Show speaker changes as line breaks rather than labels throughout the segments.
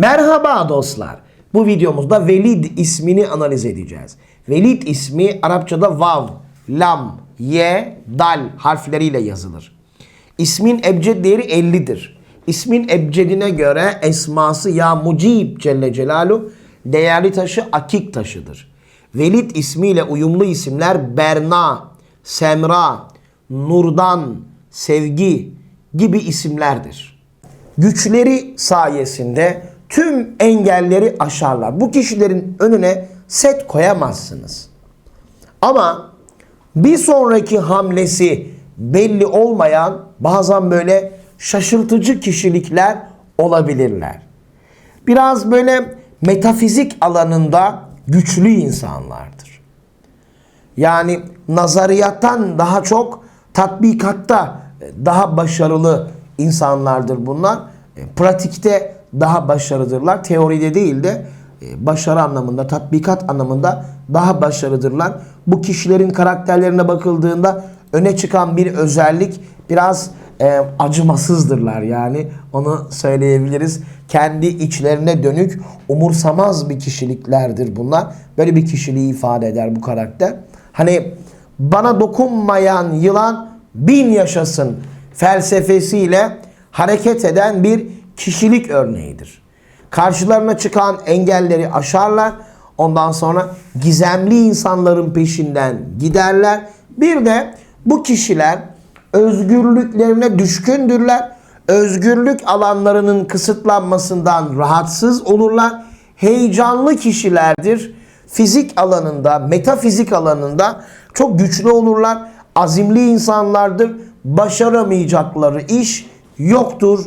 Merhaba dostlar. Bu videomuzda Velid ismini analiz edeceğiz. Velid ismi Arapçada vav, lam, ye, dal harfleriyle yazılır. İsmin ebced değeri 50'dir. İsmin ebcedine göre esması ya mucib Celle Celalu değerli taşı akik taşıdır. Velid ismiyle uyumlu isimler Berna, Semra, Nurdan, Sevgi gibi isimlerdir. Güçleri sayesinde tüm engelleri aşarlar. Bu kişilerin önüne set koyamazsınız. Ama bir sonraki hamlesi belli olmayan bazen böyle şaşırtıcı kişilikler olabilirler. Biraz böyle metafizik alanında güçlü insanlardır. Yani nazariyattan daha çok tatbikatta daha başarılı insanlardır bunlar. E, Pratikte daha başarılıdırlar. Teoride değil de e, başarı anlamında, tatbikat anlamında daha başarılıdırlar. Bu kişilerin karakterlerine bakıldığında öne çıkan bir özellik biraz e, acımasızdırlar yani onu söyleyebiliriz. Kendi içlerine dönük umursamaz bir kişiliklerdir bunlar. Böyle bir kişiliği ifade eder bu karakter. Hani bana dokunmayan yılan bin yaşasın felsefesiyle hareket eden bir kişilik örneğidir. Karşılarına çıkan engelleri aşarlar. Ondan sonra gizemli insanların peşinden giderler. Bir de bu kişiler özgürlüklerine düşkündürler. Özgürlük alanlarının kısıtlanmasından rahatsız olurlar. Heyecanlı kişilerdir. Fizik alanında, metafizik alanında çok güçlü olurlar. Azimli insanlardır. Başaramayacakları iş yoktur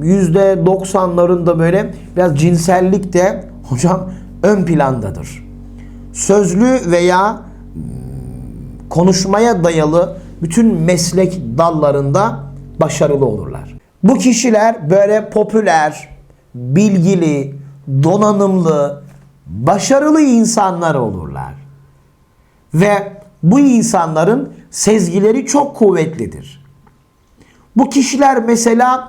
yüzde doksanlarında böyle biraz cinsellik de hocam ön plandadır. Sözlü veya hmm, konuşmaya dayalı bütün meslek dallarında başarılı olurlar. Bu kişiler böyle popüler, bilgili, donanımlı, başarılı insanlar olurlar. Ve bu insanların sezgileri çok kuvvetlidir. Bu kişiler mesela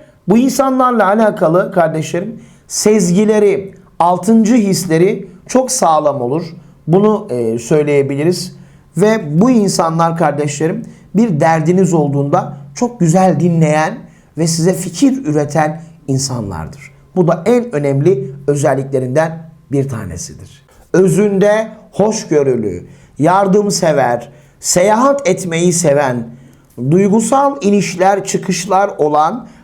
bu insanlarla alakalı kardeşlerim sezgileri, altıncı hisleri çok sağlam olur. Bunu e, söyleyebiliriz. Ve bu insanlar kardeşlerim bir derdiniz olduğunda çok güzel dinleyen ve size fikir üreten insanlardır. Bu da en önemli özelliklerinden bir tanesidir. Özünde hoşgörülü, yardımsever, seyahat etmeyi seven, duygusal inişler çıkışlar olan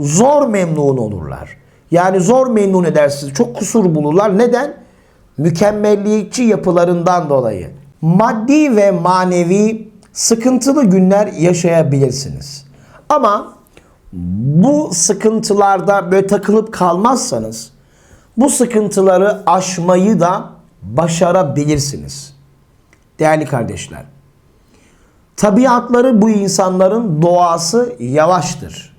zor memnun olurlar. Yani zor memnun edersiniz. Çok kusur bulurlar. Neden? Mükemmelliyetçi yapılarından dolayı. Maddi ve manevi sıkıntılı günler yaşayabilirsiniz. Ama bu sıkıntılarda böyle takılıp kalmazsanız bu sıkıntıları aşmayı da başarabilirsiniz. Değerli kardeşler. Tabiatları bu insanların doğası yavaştır.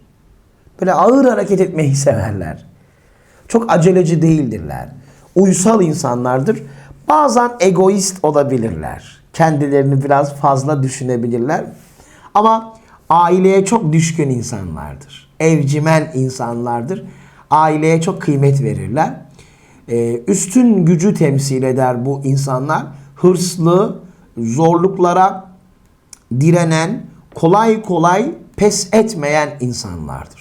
Böyle ağır hareket etmeyi severler. Çok aceleci değildirler. Uysal insanlardır. Bazen egoist olabilirler. Kendilerini biraz fazla düşünebilirler. Ama aileye çok düşkün insanlardır. Evcimen insanlardır. Aileye çok kıymet verirler. Ee, üstün gücü temsil eder bu insanlar. Hırslı, zorluklara direnen, kolay kolay pes etmeyen insanlardır.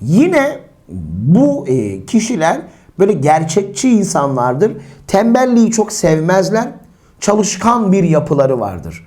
Yine bu e, kişiler böyle gerçekçi insanlardır. Tembelliği çok sevmezler. Çalışkan bir yapıları vardır.